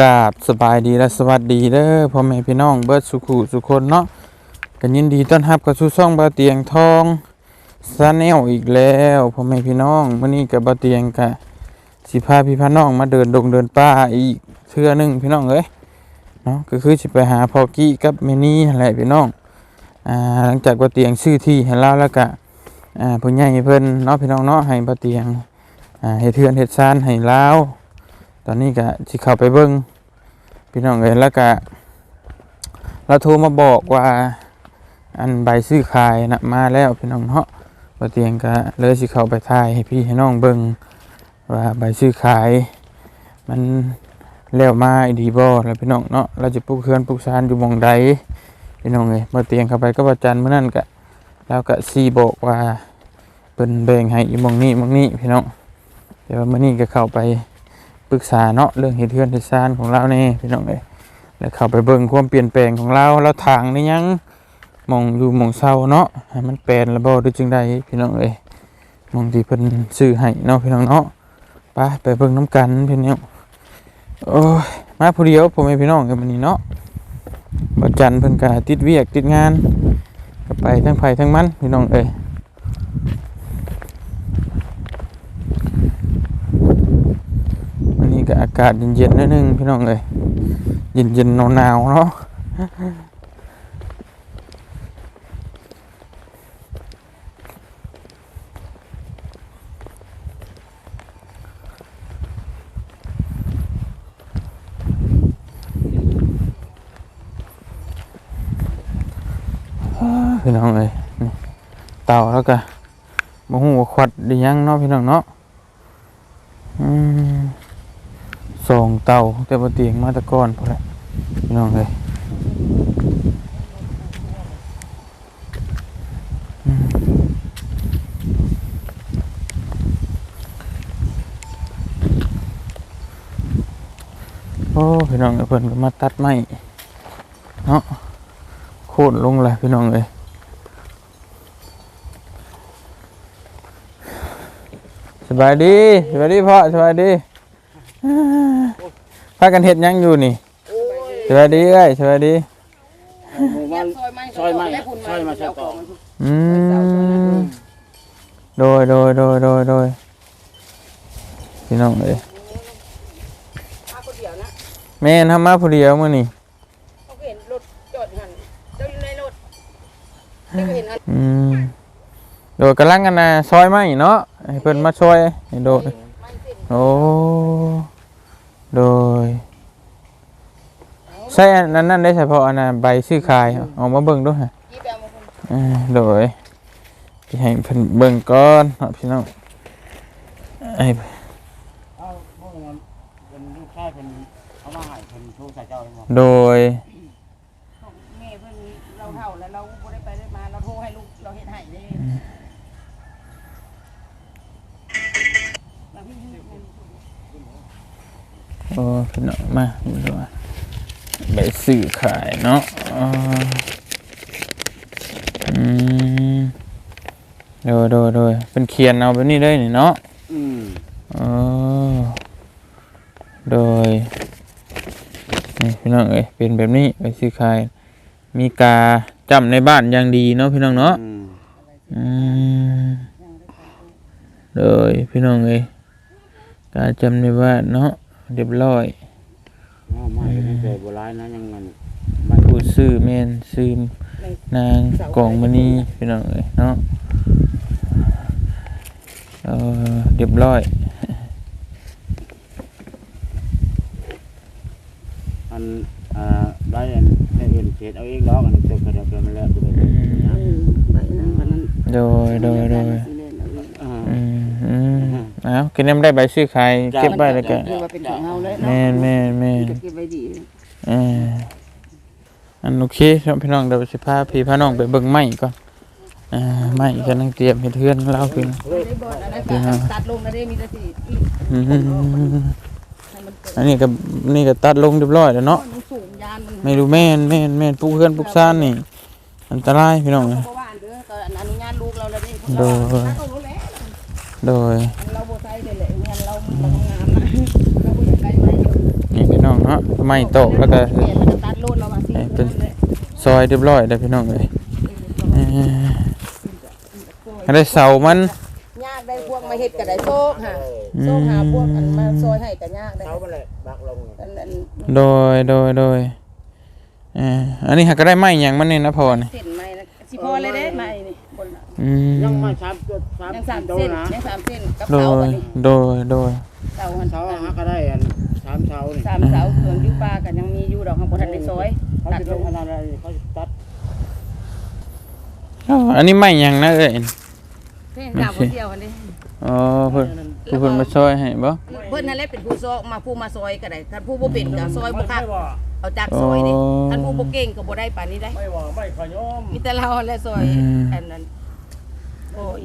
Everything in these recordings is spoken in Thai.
กาบสบายดีและสวัสดีเด้อพ่อแม่พี่น้องเบิดสุขุสุคนเนาะกันยินดีต้อนรับกับสู่ช่องบาเตียงทองซาแนลอีกแล้วพ่อแม่พี่น้องมื้อนี้กับบาเตียงกะสิพาพี่พาน้องมาเดินดงเดินป่าอีกเทื่อหนึงพี่น้องเอ้ยเนาะก็คือสิไปหาพอกี้กับแม่นี่แหละพี่น้องอ่าหลังจากบาเตียงซื้อที่ให้เราแล้วก็อ่าผู้ใหญ่เพิ่นเนาะพี่น้องเนาะให้บาเตียงอ่าเฮ็ดเทือนเฮ็ดซานให้ลาว ตอนนี้ก็สิเข้าไปเบิ่งพี่น้องเอ้ยแล้วก็เราโทรมาบอกว่า อันใบซื้อขายนะมาแล้วพี่น้องเนาะบ่เตียงก็เลยสิเข้าไปถ่ายให้พี่ให้น้องเบิ่งว่าใบซื้อขาย มันแล้วมาดีบ่แล้วพี่น้องเนาะเราจะปลูกเคือนปลูกซานอยู่หม่องใดพี่น้องเอ้ยบ่เตียงเข้าไปก็บ่จันมื้อนั้นก็แล้วก็สิบอกว่าเพิ่นแบ่งให้อีหม่องนี้หม่องนี้พี่น้องเดี๋ยวมื้อนี้ก็เข้าไป ปรึกษาเนาะเรื่องเหตุเทือนเหตุซานของเราเนี่พี่น้องเอ้ยแล้วเข้าไปเบิ่งความเปลี่ยนแปลงของเราเราทางนี่ยังมองอยู่มองเศร้าเนาะให้มันแปลนระบ่หรือจึงใดพี่น้องเอ้ยมองที่เพิ่นซื้อให้เนาะพี่น้องเนาะไปไปเบิ่งน้ำกันพี่น้องโอ้ยมาผู้เดียวผมให้พี่น้องกันวันนี้เนาะบ่จันทร์เพิ่นก็ติดเวียกติดงานก็ไปทั้งไผทั้งมันพี่น้องเอ้ย วันนี้ก็อากาศเย็นๆนิดนึงพี่น้องเลยเย็นๆหนาวๆเนาะพี่น้องเลยเต่าแล้วก็มะฮู้ว่าขวัดดียังเนาะพี่น้องเนาะอืม สองเตาแต่บ่เตียงมาตะก้อนพอแล้วพี่น้องเลยอืมโอ้พี่น้องเพิ่นก็มาตัดไม้เนาะโค่นลงเลยพี่น้องเลยสบายดีสบายดีพ่อสบายดี พากันเฮ็ดหยังอยู่นี่สวัสดีเอ้ยสวัสดีหมู่บ้านซอยไม้ซอยไม้ได้พุ่นซอยมาซอยต่ออืมโดยโดยโดยโดยโดยพี่น้องเอ้ยมาคนเดียวนะแม่นทำมาผู้เดียวมื้อนี่เขาก็เห็นรถจอดอยู่หันเจ้าอยู่ในรถเจ้าก็เห็นอันอืมโดยกำลังกันนะซอยไม้เนาะให้เพิ่นมาช่วยให้โดยไม้เส้น โอ้โดยใช่อันนั้นนั่นได้เฉพาะอันน่ะใบซื้อขายเอามาเบิ่งดูฮะยี่แปลมาคนอ่าโดยสิให้เพิ่นเบิ่งก่อนเนาะพี่น้องไอ้เอ้า อ้พี่น้องมาดูว่าใบสื่อขายเนาะอืมโดยโดยโดยเป็นเขียนเอาแบบนี้เลยนี่เนาะอืมอ๋อโดยนี่พี่น้องเอ้ยเป็นแบบนี้ใบสื่อขาย มีกาจำในบ้านอย่างดีเนาะพี่น้องเนาะอืมอืมโดยพี่น้องเอ้ยกาจำในบ้านเนาะ เรียบร้อยเอามาตั้งแต่โบราณนะยังมันไม่ผู้ซื้อแม่นซื้อนางกองมณีพี่น้องเอ้ยเนาะเออเรียบร้อย อันอ่าได้อันได้เอ็นเศษเอาเองดอกอันนี้เต็มกระเดียวเกินมาแล้วตัวเองนะไปนั่นไปนั่นโดยโดยโดย อ้าวกินน้ำได้ใบซื้อขายเก็บไว้แล้วก็คือว่าเป็นของเฮาเลยแม่นแม่นแม่นจะเก็บไว้ดีเอออันโอเคครับพี่น้องเดี๋ยวสิพาพี่พาน้องไปเบิ่งไม้ก่อนอ่าไม้กำลังเตรียมเฮ็ดเทือนเล่าพี่น้องได้บ่อนอะไรก็ตัดลงแล้วได้มีแต่สิอีกอืมให้มันเกิดอันนี้ก็นี่ก็ตัดลงเรียบร้อยแล้วเนาะมันสูงยานมันไม่รู้แม่นแม่นแม่นปลูกเพื่อนปลูกซ่านนี่ อันตรายพี่น้องเราเอ้ยก็ว่าเด้อก็อนุญาตลูกเราแล้วดิโดยเรารู้แล้ว โดยเราบ่ใส่เลยแหละเงินเราเราทำงานนะเราบ่อยากไกลไว้นี่พี่น้องเนาะไม้โตะแล้วก็แม่มันก็ตัดโลดเรามาสิให้เป็นซอยเรียบร้อยได้อพี่น้องเอ้ยเอ่อได้เสามัน ยากได้พวกมาเฮ็ดก็ได้โซกค่ะโซกหาพวกอันมาซอยให้ก็ยากได้เช้าไปเลยบักลงอันอันโดยโดยโดยเอ่ออันนี้หากก็ได้ไม้หยังมันนี่นะพอนี่เส้น อืมยังมาสามจุดสามยังสามโตเส้นนะยังสามเส้นกับโดเสาบัยดนี้โดยโดยเสาหันเช้าฮักก็ได้อันสามเช้านี่สามเสาส่วนอยู่ป่ากันยังมีอยู่ดอกข้างบนทันได้ซอยเขาตัดจะลเป็นงขนาดอะไรเขาจะตัดอ้าวอันนี้ไม้หยังนะเอ้ยเพิ่นดาวผู้เดียวอันนี้อ๋อเพิ่นผู้เพิ่นมาช่วยให้บ่เพิ่นนั่นแหละเป็นผู้ซอกมาผู้มาซอยก็ได้ท่านผู้บ่เป็นก็ซอยบ่คักไม่ว่าเอาจากซอยนี่อ๋อท่านผู้บ่เก่งก็บ่ได้ปานนี้ได้ไม่ว่าไม่ขยมมีแต่เราและซอยอืมอันนั้น โอ้ย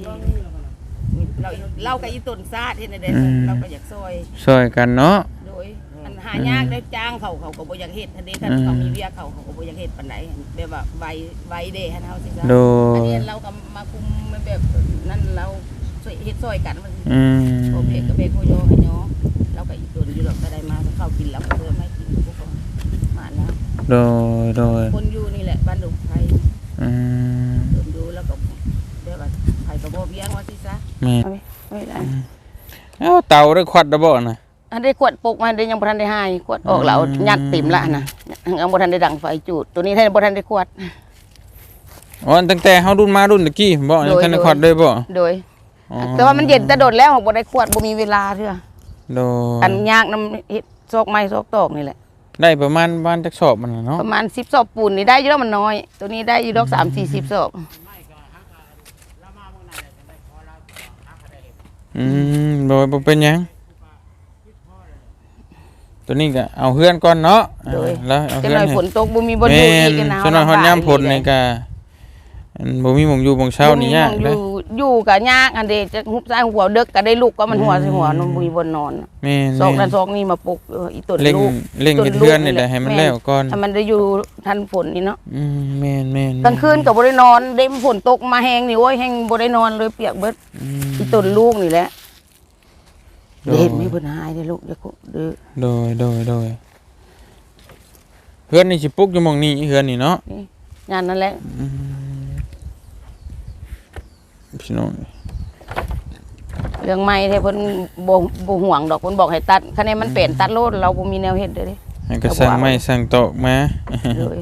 เราเรากับอีต้นซาดเฮ็ดได้อืมเราก็อยากซอยช่วยกันเนาะโดยอันหายากได้จ้างเขาเขาก็บ่อยากเฮ็ดทันเดท่านอืมเขามีเวียเขาเขาก็บ่อยากเฮ็ดปานใดแบบว่าไวไวเด้หั่นเฮาสิซะโดอันยนี้เราก็มาคุมมันแบบนั่นเราช่วยเฮ็ดซอยกันมันอืมโอเคก็เป็นผู้โยให้เนาะเราก็อีกตัวอยู่ดอกก็ได้มาถ้าเข้ากินแล้วก็เพิ่มไม่กินพวกเขามาแล้วโดยโดยคนอยู่นี่แหละบ้านดงไทยอืม เดินดูแล้วก็เดี๋ยวว่าไผก็ บ่เบี้ยงว่าสิซะแม่ไม่ได้เอ้าเตาได้ควัดได้บ่น่ะอันได้ขวดปกมาได้ยังบ่ทันได้หายขวดออกแล้วอืมยัดติ่มละนะยังบ่ทันได้ดังไฟจูดตัวนี้ท่านบ่ทันได้ขวด อ๋อตั้งแต่เฮารุ่นมารุ่นตะกี้บ่ยังโดย ทันได้โดยควัดได้บ่โดย อ๋อแต่ว่ามันเย็นแต่โดดแล้วบ่ได้ขวดบ่มีเวลาเทื่อโดยอันยากนำเฮ็ดซอกไม้ซอกตอกนี่แหละ ได้ประมาณบ้านจักสอบมันน่ะเนาะประมาณ10ซอกปูนนี่ได้อยู่แล้วมันน้อย ตัวนี้ได้อยู่ดอก3 40ซอก อืมโดยบ่เป็นหยัง ตัวนี้ก็เอาเฮือนก่อนเนาะโดย แล้วเอาจังเฮือนหน่อยให้ ฝนตกบ่มีบ่อยู่แม่อีนกกันหนาวส่วนฮอดยามฝนนี่ก็ก็ อันบ่มีหม่องอยู่หม่องเช้านี่ยากอเด้ยู่อยู่ก็ยากอันเดจะหุบซ้ายหัวเดึกก็ได้ลูกก็มันหัวสิหัวนบ่มีบนนอนแม่นซอกนั้นแม่นซอกนี้มาปลุกเอออีต้นเร่งลูก เร่งต้เฮ็ดลูกเฮือนนี่แหละให้มันม่ แล้วก่อนให้มันได้อยู่ทันฝนนี่เนาะอืมแม่นแม่นกลางคืนก็บ่ได้นอนเด้ฝนตกมาแฮงนี่โอ้ยแฮงบ่ได้นอนเลยเปียกเบิดอืมอีต้นลูกนี่แหละโดยเห็นมีเพิ่นหายเด้อลูกอย่าคุเด้อโดยโดยโดยเฮือนนี่สิปลุกอยู่หม่องนี้เฮือนนี่เนาะ งานนั่นแหละ อืม พี่น้องเรื่องใหม่ที่เพิ่นบ่บ่ห่วงดอกเพิ่นบอกให้ตัดคะแนนมันเป็นตัดโลดเราบ่มีแนวเฮ็ดเด้อเด้ให้ก็สั่งไม้สั่งตอกมาเลย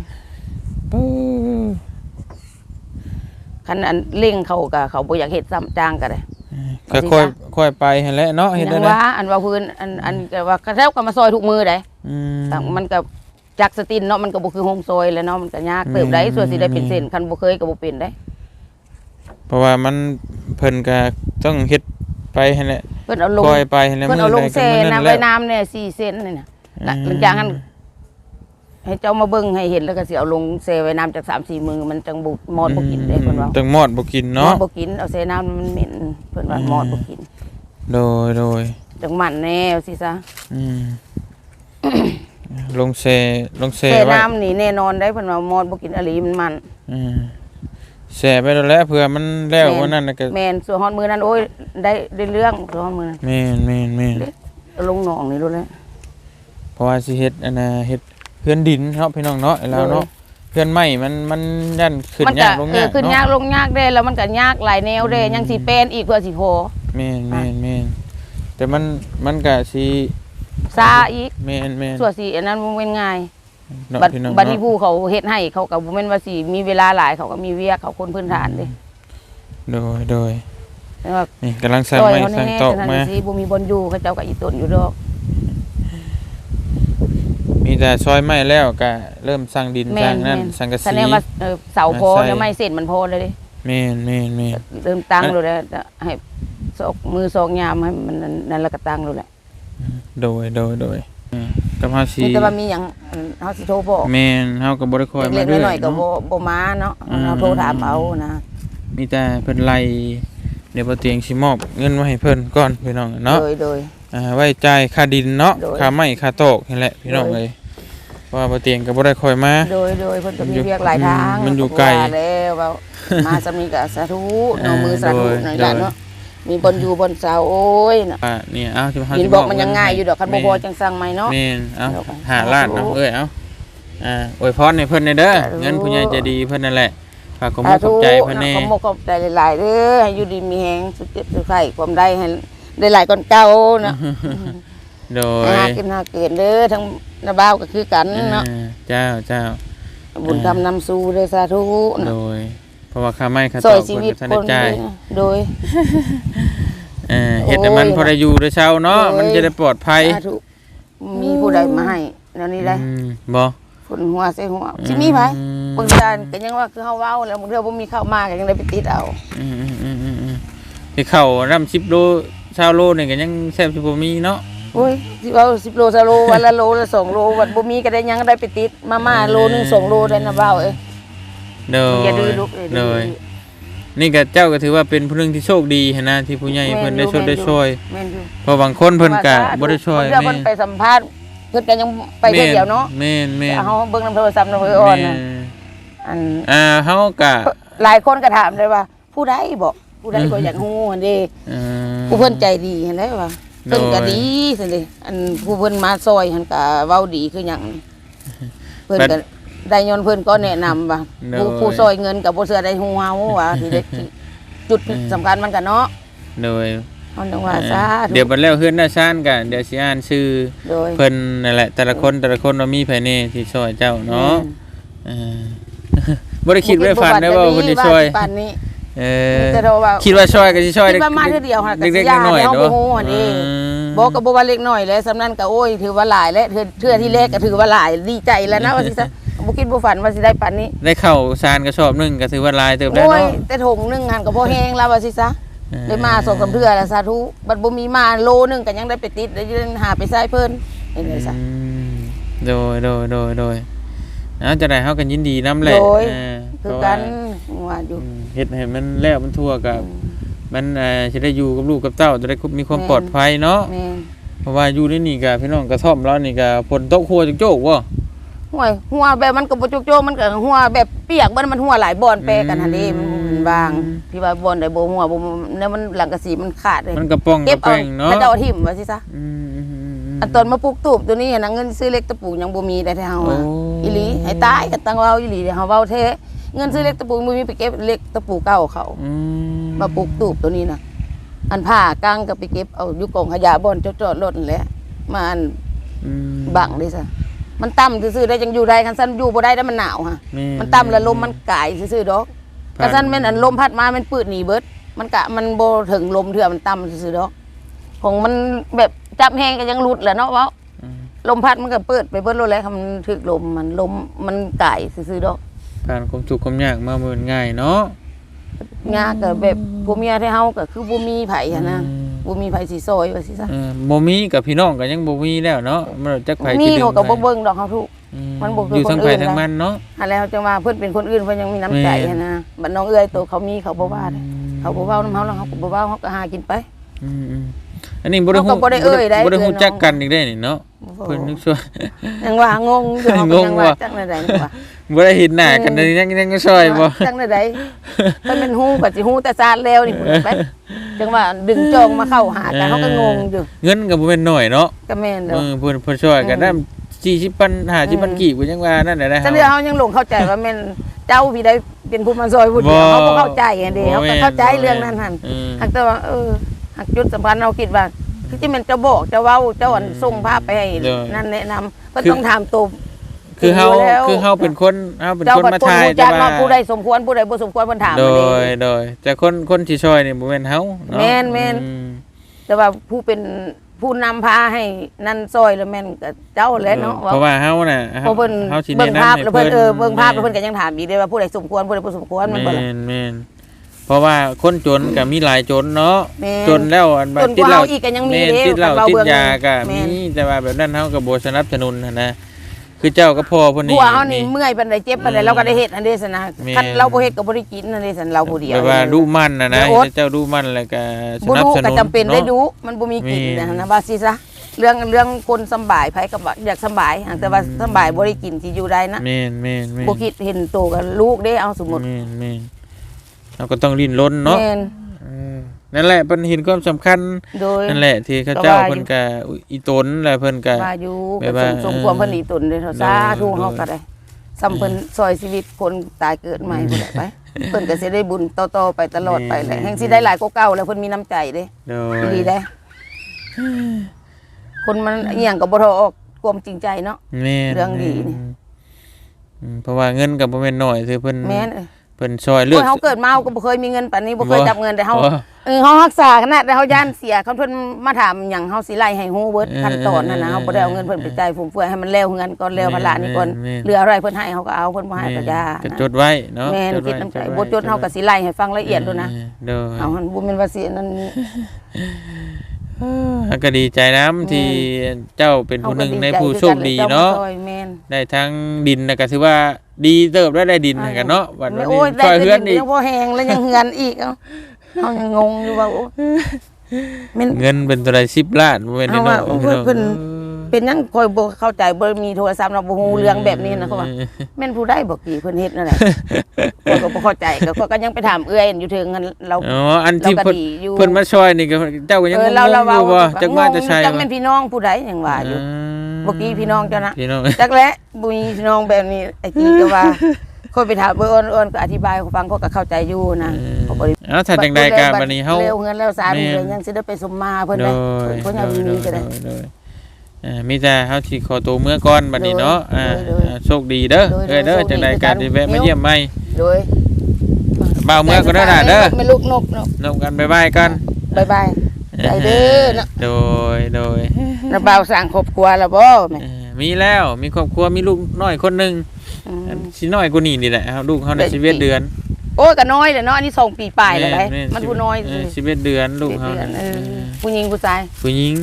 คันอันเร่งเขาก็เขาบ่อยากเฮ็ดซ้ำจ้างก็ได้ก็ค่อยค่อยไปให้แหละเนาะเฮ็ดยัได้งนะว่าอันว่าพื้นอันอันก็ว่ากระเท้าก็มาซอยทุกมือได้อืมต่างมันก็จักสตินเนาะมันก็บ่คือโฮงซอยแหล้วเนาะมันก็ยากเติบได้อืมส่วนสิได้เป็นเส้นคันบ่เคยก็บ่เป็นได้ เพราะว่ามันเพิ่นก็ต้องเฮ็ดไปให้แหละเพิ่นเอาลงค่อยไปให้แหละเพิ่นเอาลงใดแซ่ก็มื้อน้ำแหไว้ละน้ำเนี่ย4เซนนี่น่ะหลังอืมหลังจากนั้นให้เจ้ามาเบิ่งให้เห็นแล้วก็สิเอาลงแซ่ไว้น้ำจาก3 4มือมันจังบ่มอดบ่กินได้เพิ่นว่าต้องมอดบ่กินมอเนาะดบ่กินเอาแซ่น้ำมันเหม็นเพิ่นว่าอืมมอดบ่กิน โดยโดยจังมันแน่สิซะอืมลงเซลงเซแซ่ไว้น้ำนี่แน่นอนได้เพิ่นว่ามอดบ่กินอะลีมันมัน อืม แซไปแล้วแหละเผื่อมันแล้ววันนั้นน่ะก็แม่นส่วนฮอดมือนั้นโอ้ยได้ได้เรื่องส่วนฮอดมือนั้นแม่นแม่นแม่นเอาลงหนองนี่รู้แล้วเพราะว่าสิเฮ็ดอันน่ะเฮ็ดเพื่อนดินเนาะพี่น้องเนาะไอ้เราเนาะเพื่อนไม้มันมันยันขึ้นมันยาก็กลงากเอยอขึ้นยากเนาะลงยากได้แล้วมันก็ยากหลายแนวเด้ยังสิเป็นอีกเพื่อสิพอแม่นแม่นแม่นแต่มันมันก็สิซาอีกแม่นแม่นส่วนสิอันนั้นบ่แม่นง่ายเนาะ บัดพี่น้องบัดนี้เนาะผู้เขาเฮ็ดให้เขาก็บ่แม่นว่าสิมีเวลาหลายเขาก็มีเวียกเขาคนพื้นฐานเด้โดยโดยแต่ว่านี่กำลังสร้างซอยไม้เขาสร้างแน่ตๆอกฉะนั้นมา สิบ่มีบนอยู่เขาเจ้าก็อีต้นอยู่ดอก มีแต่ซอยไม้แล้วก็เริ่มสร้างดินแม่สร้างนนั่นแม่นสังกะแสสีดงว่าเออเสาพอใช่เนี่ยไม่เสร็จมันพอเลยเด้แม่นแม่นแม่นเริ่มตั้งเลยแล้วให้ซอกมือซอกยามให้มันนั่นแล้วก็ตั้งเลยแหละ โดยโดยโดยอืม กับเฮาสิมีแต่ว่ามีหยังอันเฮาสิโทรบอกแม่นเฮาก็บ่ได้คอยมาเล็กเรื่อยๆหน่อยๆก็เนาะบ่บ่มาเนาะอืมเราโทรถามเอานะมีแต่เพิ่นไล่เดี๋ยวบ่เตียงสิมอบเงินมาให้เพิ่นก่อนพี่น้องเนาะ โดยโดย อ่าไว้จ่ายค่าดินเนาะโดยค่าไม้ค่าตอกนี่แหละพี่น้องโดยเอ้ยเพราะว่าบ่เตียงก็บ่ได้คอยมา โดยโดยเพิ่นก็มันมีอยู่เวียกหลายทางมันอยู่ไกลว่าแล้วว่ามาสำนี้ก็สาธุเนาะมือสาธุโดยหน่อยโดยละเนาะ มีบนอยู่บนเสาโอ้ยน่ะอ่านี่เอาสิเฮายินสิบอกมันยังง่ายอยู่ดอกคันบ่พอแม่จังสั่งใหม่เนาะแม่นเอาเดี๋ยวก่อนหาล้านเนาะเอ้ยเอาอ่าอวยพรให้เพิ่นได้เด้อสาธุเงินผู้ใหญ่ใจดีเพิ่นนั่นแหละฝากขอบคุณขอบใจเพิ่นแน่ขอบคุณขอบใจหลายๆเด้อให้อยู่ดีมีแฮงสุขเจ็บสุขไข้ความได้ให้ได้หลายก่อนเก่าเนาะโดยหากินหาเกินเด้อทั้งนาบ้าวก็คือกันเนาะอ่าเจ้าเจ้าบุญกรรมนำสู่เด้อสาธุโดเนาะย เพราะว่าค่าไม้ค่าซต่ออยชีเพิ่นวิตก็ทันคได้นจ่ายโดย เออเฮ็ดให้มันโอ้ยพอได้อยู่ได้เช้าเนาะโอ้ย มันจะได้ปลอดภัยสาธุมีผู้ใดมาให้แล้วนี่ได้อืมบ่ฝนหัวใส่หัวสิมีไผอืมบางจานก็ยังว่าคือเฮาเว้าแล้วบางเทื่อบ่มีข้าวมาก็ยังได้ไปติดเอาอืมอืมอืมอืมอืมที่เข้าร่ำ10โลชาวโลนี่ก็ยังแซ่บสิบ่มีเนาะโอ้ยสิเว้า10โลซะโลวันละโลละสองโลวันบ่มีก็ได้ยังได้ไปติดมาม่าโลนึงสองโลได้นะเว้าเอ้ย โดยอย่าดื้อลูกเอ้ยโดดื้อยนี่ก็เจ้าก็ถือว่าเป็นผู้หนึงที่โชคดีหั้นนะที่ผู้ใหญ่เพิ่นได้ช่วยได้ช่วยแม่นอยู่เพราะบางคนเพิ่นก็บ่ได้ช่วยเดี๋ยวเพิ่นไปสัมภาษณ์เพิ่นก็ยังไปเทื่อเดียวเนาะแม่นแม่นแต่เฮาเบิ่งนำโทรศัพท์นำเพิ่นอ่อนแม่น่ะน อันอ่าเฮาก็หลายคนก็ถามเลยว่า ผู้ใดบอกผู้ใดก็อยากฮู้หั่นเด้ เอ่อ ผู้เพิ่นใจดีหั่นแหละว่าโดยเพิ่นก็ดีซั่นเด้อันผู้เพิ่นมาซอยหั่นก็เว้าดีคือหยังเพิ่นก็ ได้ยนเพิ่นก็แนะนำว่าผู้ผู้ซอยเงินกับบ่เชื่อได้ฮู้เฮาว่าที่เด็ดที่จุดสำคัญมันก็เนาะโดยเฮาต้องว่าซาธุเดี๋ยวบัดแล้วเฮือนหน้าซ่านก็เดี๋ยวสิอ่านชื่อโดยเพิ่นนั่นแหละแต่ละคนแต่ละคนว่ามีไผแน่ที่ช่วยเจ้าเนาะเออบ่ได้คิดไว้ฝันได้ว่าเพิ่นสิช่วยปานนี้ เออแต่เราว่า คิดว่าช่วยก็สิช่วยคิดว่ามาเทื่อเดียวค่ะก็สิเล็กๆน้อยๆย่าให้เฮาเนาะบ่ฮู้อะนี่อืมบอกก็บอกว่าเล็กน้อยแล้วสำนั้นก็โอ้ยถือว่าหลายแล้วเทื่อเทื่อที่แรกก็ถือว่าหลายดีใจแล้วนะว่าสิซะ บ่คิดบ่ฝันว่าสิได้ปานนี้ได้เข้าซานกระสอบหนึงก็ถือว่าหลายเติบได้โอ้ยเนาะแต่ถงหนึงหันก็บ่แห้งแล้วว่าสิซะเออได้มาสองสามเทื่อแล้วสาธุบัดบ่มีมาโลนึงก็ยังได้ไปติดได้ยังหาไปใส่เพิ่นเห็นเลยซะ อืมโดยโดยโดยโดยนะจะได้เฮากันยินดีนํแหละโดยเออคืเพอราะกัว่านว่าอยู่ อืมเฮ็ดให้มันแล้วมันทั่วกับ มันเอ่อจะได้อยู่กับลูกกับเต้าจะได้มีความปลอดภัยเนาะ แม่นเพราะว่าอยู่ในนี่ก็พี่น้องกระท่อมแล้วนี่ก็ฝนตกหัวโจกๆบ่ ห่วยหัวแบบมันก็บ่โจกๆมันก็หัวแบบเปียกมันมันหัวหลายบ่อนแปะกันหั่นเด้มันมันบางที่ว่าบ่อนใดบ่หัวบ่เนี่ยมันหลังกะสีมันขาดเลยมันกระป้องกเก็ระบเอาแป้งเนาะถ้าเจ้าทิ่มว่าสิซะอืมอืมอืมอืมอันตอนมาปลูกตูบตัวนี้น่ะเงินซื้อเล็กตะปูยังบ่มีได้แท้เฮาอะโอ้อีหลีให้ตายก็ตั้งเว้าอีหลีเด้เฮาเว้าแท้เงินซื้อเล็กตะปูบ่มีไปเก็บเล็กตะปูเก่าเขาอืมมาปลูกตูบตัวนี้น่ะอันผ้ากางก็ไปเก็บเอาอยู่กองขยะบ่อนจอดๆรถนั่นแหละมาอันอืมบังเด้ซะ มันต่ำซื่อๆได้จังอยู่ได้คันซั่นอยู่บ่ได้แล้วมันหนาวฮะแมันต่ำแล้วลมมันกายซื่อๆดอกคันซั่นแม่นอันลมพัดมามันปืดหนีเบิด มันกะมันบ่ถึงลมเทื่อมันต่ำซื่อๆดอกของมันแบบจับแห้งก็ยังหลุดแหละเนาะเว้าอืมลมพัดมันก็เปิดไปเบิดรถแล้วค่ะมันถึกลมมันลมมันไก่ซื่อๆดอก ผ่านความทุกข์ความยากมาเหมือนง่ายเนาะงาก็แบบผู้เมียที่เฮาก็คือบ่มีไผหันนะอืม บ่มีไผสิซอยว่าสิซะเออบ่มีกับพี่น้องก็ยังบ่มีแล้วเนาะมันจักไผมีสิดึงเขาก็บ่ไปเบิ่งดอกเขาทุก อืมันบ่คืออยู่ทั้งคนอื่ไผนทั้งนะ มันเนาะ อันแล้วจังว่าเพิ่นเป็นคนอื่นเพิ่นยังมีน้ำใจแม่ หันนะบัดน้องเอ้ยตัวเขามีเขาบ่ว่าเด้เขาบ่เว้านำเฮาแล้วเขาก็บ่เว้าเขาก็หากินไป อืมอืมอันนี้บ่ได้เขาก็ฮู้บ่ได้เอ่ยได้บ่ได้ฮู้เอ่ยน้องจักกันอีกได้นี่เนาะ เพิ่นนึกชั่วยังว่างงอยู่เขาก็ยังว่าว่ะจังได๋นี่ว่าบ่ได้เห็นหน้ากันเลยยังยังก็ซอยบ่จังได๋เพิ่นเป็นฮู้ก็สิฮู้แต่ซาดแล้วนี่พุ่นไปจังว่าดึงจองมาเข้าหากันเขาก็งงอยู่เงินก็บ่แม่นน้อยเนาะก็แม่นเอเด้ออเพิ่นเพิ่นช่วยกันได้40ปัน50ปันอืมกีบก็ยังว่านั่นแหละนะจังเดียวเขายังหลงเข้าใจว่าแม่นเจ้าพี่ได้เป็นผู้มาซอยผู้เดียวบ่เขาก็เข้าใจอันเดียวเขาก็เข้าใจบ่แม่นเรื่องนั้นหันอืมหักแต่ว่าเออหักจุดสำคัญเราคิดว่าคือ ที่มันจะบอกจะเว้าเจ้าอันส่งภาพไปให้เด้อนั่นแนะนำก็คือต้องถามตัวคือเฮาแล้วคือเฮาเป็นคนเฮาเป็นเจ้าคนบัดมาคนทายรู้แต่จักว่าเนาะผู้ใดสมควรผู้ใดบ่สมควรเพิ่นถามโดมาเด้ยโดยแต่คนคนที่ช่วยนี่บ่แม่นเฮาเนาะแม่นแม่นอืม แต่ว่าผู้เป็นผู้นำพาให้นั่นซอยแล้วแม่นก็เจ้าแหล้วเนาะเพราะว่าเฮาน่ะเพราะเพิ่นเฮาสิเบิ่งแนะนำภาพให้แล้วเพิ่นเออเบิ่งภาพแล้วแม่เพิ่นก็ยังถามอีกเด้ว่าผู้ใดสมควรผู้ใดบ่สมควรมันบ่ล่ะ แม่นแม่นเพ ราะว่าคนจนก็มีหลายจนเนาะแม่นจนแล้วอันว่าจนกว่าติดเหล้าเฮาอีกก็ยังมีแม่นเด้ติดเหล้าคันว่าติดเบิ่งยาก็แม่นมีแต่ว่าแบบนั้นเฮาก็บ่สนับสนุนหั้นนะคือเจ้าก็พ่อเพิ่นนี่ ผัวเฮานี่เมื่อยปานใดเจ็บปานใดเราก็ได้เฮ็ดอันเดสนะแม่น คันเราบ่เฮ็ดก็บ่ได้กินอันเดสันเราผู้เดียว แบบว่าดูมั่นน่ะนะเดี๋ยวอด เจ้าดูมั่นแล้วก็สบ่นับรู้สก็นุนจำเป็นได้าะดูมันบ่มีกินแม่น นะนะว่าสิซะเรื่องเรื่องคนสำบายไผก็บ่อยากสำบายหากแต่ว่าสำบายบ่ได้กินสิอยู่ได้นะแม่นแม่นแม่นบ่คิดเห็นโตกับลูกเด้เอาสมมุติแม่นแม่น เราก็ต้องลิ้นล้นเนาะแม่นเออนั่นแหละเพิ่นเห็นความสำคัญ โดย นั่นแหละที่เขาเจ้าเพิ่นก็อีตนแหละเพิ่นก็ ว่าอยู่แบก็บว่าสมสมความเพิ่นอีตุนเด้อเถาะโดยสาธุโดยเฮาก็ได้ซ้ำเพิ่นซอยชีวิตคนตายเกิดใหม่พุ่นแหละไป เพิ่นก็สิได้บุญต่อๆไปตลอดไปแหละแห่งสิได้หลายกว่าเก่าแล้วเพิ่นมีน้ำใจเด้โดยดีได้คนมันอหย่างก็บ่ทอออกความจริงใจเนาะ แม่นเรื่องดีนี่ อืมเพราะว่าเงินก็บ่แม่นน้อยคือเพิ่นแม่นเอ้ย เพิ่นช่วยเลืโอ้อกยเฮาเกิดมาเฮาก็บ่เคยมีเงินปานนี้บ่เคยบ่จับเงินแต่เฮาบ่เออเฮารักษาขนาดแต่เฮาย่านเสียเขาเพิ่นมาถามหยังเฮาสิไล่ให้ฮู้เบิดเออขั้นตอนนั่นนะเออเฮาบ่ได้เอาเงินเพิ่นไปจ่ายฟุ่มเฟือยให้มันแล้วเงินก่อนแล้วแม่นภาระนี่ก่อนแม่นเหลืออะไรเพิ่นให้เฮาก็เอาเพิ่นบ่ให้ก็ย่าก็นะจดไว้เนาะแม่นจดคิดไว้น้ำใจไว้บ่จดเฮาก็สิไล่ให้ฟังละเอียดดูนะเด้อเอาหันบ่แม่นว่าสินั่นแล้วก็ดีใจน้ำที่เจ้าเป็นผู้หนึ่งในผู้โชคดีเนาะจ้มซอยแม่นได้ทั้งดินนะก็ถือว่า ดีเติบได้ได้ดินให้กันเนาะวันนี้โอ้ยได้ช่วยแต่เพื่อนดิอีกยังบ่แห้งแล้วยังเฮือนอีกเอ้าเฮายังงงอยู่ว่าโอ้แม่นเงินเป็นตัวใดสิบล้านบ่แม่นเอาเนาะว่าเพิ่นเพิ่นเป็นหยังคอยบ่เข้าใจบ่มีโทรศัพท์เราบ่ฮู้เรื่องแบบนี้นะเขาว่าแม่นผู้ใดบ่กี่เพิ่นเฮ็ดนั่นแหละข้อยก็บ่เข้าใจก็ข้อยก็ยังไปถามเอื้อยอยู่ถึงกันเราอ๋ออันที่เราก็เพิ่นดีอยู่เพิ่นมาช่วยนี่ก็เจ้าก็ยังเององๆเราเราอยู่บ่เว้าจักมาจะใช่จักแม่นพี่น้องผู้ใดหยังว่าอยู่ บ่กี่พี่น้องเจ้านะพี่น้อง จักแลบ่มีพี่น้องแบบนี้ไอ้กี่ก็ว่าค่อยไปถามเบิ่นเอิ้นก็อธิบายให้เขาฟังเขาก็เข้าใจอยู่นะเขาบ่ได้ เอ้าถ้าจังใดก็บัดนี้เฮา เร็วเงินแล้วสามแม่นเดือนยังสิได้ไปสมมาเพิ่นโดได้ยเพิ่นเอาอยู่นี่ก็ได้โดยเอ่อมีแต่เฮาสิขอตัวเมื่อก่อนบัดนี้เนาะอ่าโดยโดยอ่าโชคดีเด้อโดยเอ้ยเด้อโดยจังใดโชคดีก็คือกันสิแวะมานิ้วเยี่ยมใหม่โดยบ่าวเมื่อก็ได้อล่ะเด้อไม่ลูกนกนกนำกันบ๊ายบายกัน บ๊ายบาย ใจเด้อเนาะ โดยโดย ระเบาสร้างครอบครัวแล้วบ่แม่เอ่อมีแล้วมีครอบครัวมีลูกน้อยคนหนึงอืม สิน้อยกว่านี้นี่แหละครับลูกเขาในได้ชีวิตเดือนโอ้ยก็น้อยเลยเนาะอันนี้สองปีปลายแล้วได้แมันผู้น้อยเชีวิตเดือนลูกเดืเขาอนน่ะเออผู้หญิงผู้ชายผู้หญิง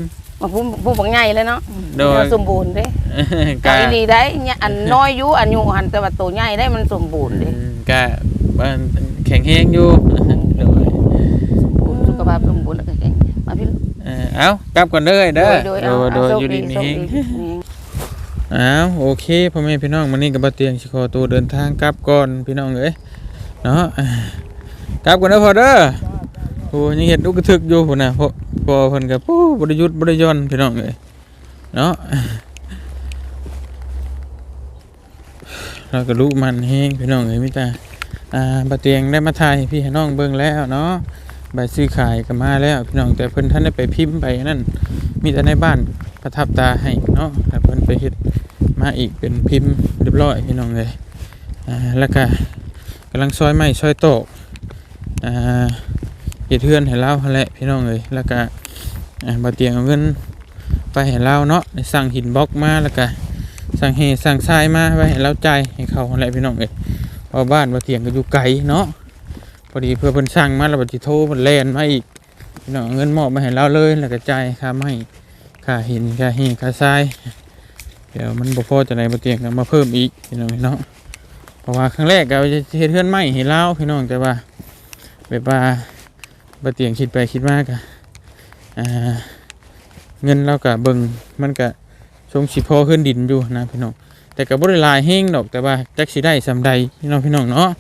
มาผู้ผู้บักใหญ่เลยเนาะโดยมันสมบูรณ์เด้กะเอาอีหลีได้เนี่ยอันน้อยอยู่อันอยู่หันแต่ว่าตัวใหญ่ได้มันสมบูรณ์เด้ อืมกะบ้านแข็งแรงอยู่ โดย สุขภาพสมบูรณ์แล้วก็แข็งมาพี่ลูก เอ่อเอากลับก่อนเด้อเด้อโดยโดโดยยโดเอายอยู่ดีโชมีคเฮงโชคดีอ้าวโอเคพ่อแม่พี่น้องวันนี้กับบ่เตียงสิขอตัวเดินทางกลับก่อนพี่น้องเอ้ยเนาะกลับก่อนเด้อพ่อเด้อโอ้ยังเฮ็ดลูกกระทึกอยู่พุ่นน่ะพ่อพ่อเพิ่นก็ปู้บ่ได้หยุดบ่ได้หย่อนพี่น้องเอ้ยเนาะเราก็รู้มันแฮงพี่น้องเอ้ยมิตาอ่าบ่เตียงได้มาถ่ายให้พี่ให้น้องเบิ่งแล้วเนาะ ใบซื้อขายก็มาแล้วพี่น้องแต่เพิ่นท่านได้ไปพิมพ์ไปนั่นมีแต่ในบ้านประทับตาให้เนาะแต่เพิ่นไปเฮ็ดมาอีกเป็นพิมพ์เรียบร้อยพี่น้องเลยอ่าแล้วก็กำลังซอยไม้ซอยโตกอ่าเฮ็ดเทือนให้เราหั่นแหละพี่น้องเลยแล้วก็อ่าบ่เตียงเอาเงินไปให้เราเนาะได้สั่งหินบล็อกมาแล้วก็สั่งเฮสั่งทรายมาไว้ให้เราจ่ายให้เขาหั่นแหละพี่น้องเลยเพราะบ้านบ่เตียงก็อยู่ไกลเนาะ พอดีเพื่อเพิ่นสั่งมาแล้วบ่สิโทรเพิ่นแล่นมาอีกพี่น้องเงินมอบมาให้เราเลยแล้วก็จ่ายค่าไม้ค่าหินค่าเฮค่าทรายเดี๋ยวมันบ่พอจะไหนบ่เตียงก็มาเพิ่มอีกพี่น้องเนาะเพราะว่าครั้งแรกก็จะเฮ็ดเฮือนใหม่ให้เราพี่น้องแต่ว่าแบบว่าบ่เตียงคิดไปคิดมากอะอ่าเงินเราก็เบิ่งมันก็ทรงสิพอขึ้นดินอยู่นะพี่น้องแต่ก็บ่ได้ลายแฮงดอกแต่ว่าจักสิได้ซำใดพี่น้องพี่น้องเนาะ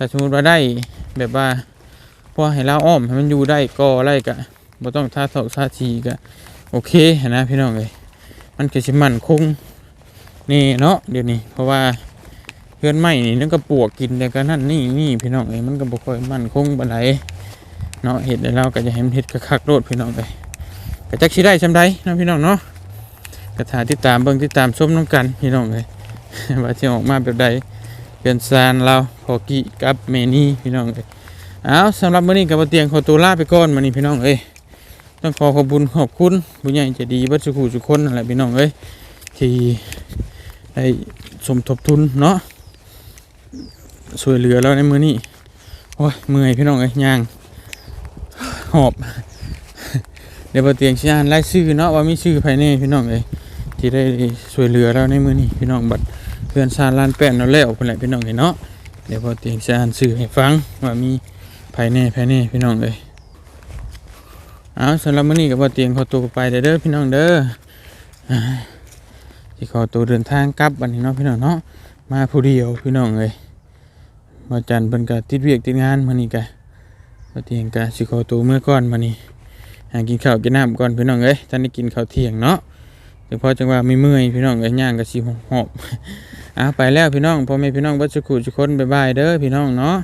ถ้าสมมติว่าได้แบบว่าพอให้เราอ้อมให้มันอยู่ได้ก็อะไรก็บ่ต้องท่าเท่าท่าทีก็โอเคนะพี่น้องเอ้ยมันก็สิมันคงนี่เนาะเดี๋ยวนี้เพราะว่าเพื่อนใหม่นี่นั่นก็ปวกกินแต่ก็นั่นนี่นี่พี่น้องเอ้ยมันก็บ่ค่อยมันคงปานใดเนาะเฮ็ดให้เราก็จะให้มันเฮ็ดคักโลดพี่น้องเอ้ยก็จักสิได้ซำใดเนะพี่น้องเนาะก็ถ่าติดตามเบิ่งติดตามชมนํกันพี่น้องเอ้ยว่าสิออกมาแบบใด เดือนซานเราพอกิกับเมนี่พี่น้องเอ้ยเอาสำหรับมื้อนี้ก็บ่เตียงขอตัวลาไปก่อนมื้อนี้พี่น้องเอ้ยต้องขอขอบคุญขอบคุณผู้ใหญ่ใจะดีบัดสุขุสุขคนนั่นแหละพี่น้องเอ้ยที่ได้สมทบทุนเนาะช่วยเหลือเราในมือนี้โอ้ยเมื่อยพี่น้องเอ้ยย่างหอบเดี๋ยวบเตียงชิอ่านไล่ชื่อเนาะว่ามีชื่อภายในพี่น้องเอ้ยที่ได้ช่วยเหลือเราในมือนี้พี่น้องบัด พื่อนชาลานแป้นเราแล้วคนแหละพี่น้องเอ้ยเนาะเดี๋ยวบเตียงชิอ่านชื่อให้ฟังว่ามีภายในภายในพี่น้องเอ้ยเอาสำหรับมื้อนี้ก็บ่เตียงขอตัวไปเด้อพี่น้องเด้ออ่ขอตัวเดินทางกลับบัดนี้เนาะพี่น้องเนาะมาผู้เดียวพี่น้องเอ้ยมาจันทร์เพิ่นก็ติดเวียกติดงานมื้อนี้ก็เอเตียงกะสิขอตัวเมื่อก่อนมานี่หากินข้าวกินน้ำก่อนพี่น้องเอ้ยท่านได้กินข้าวเที่ยงเนาะ เดี๋ยวพอจังว่ามีเมื่อยพี่น้องเอ้ยย่างก็สิหอบอะไปแล้วพี่น้องพ่อแม่พี่น้องเบ่สุขุทุคนบ๊ายบายเด้อพี่น้องเนาะ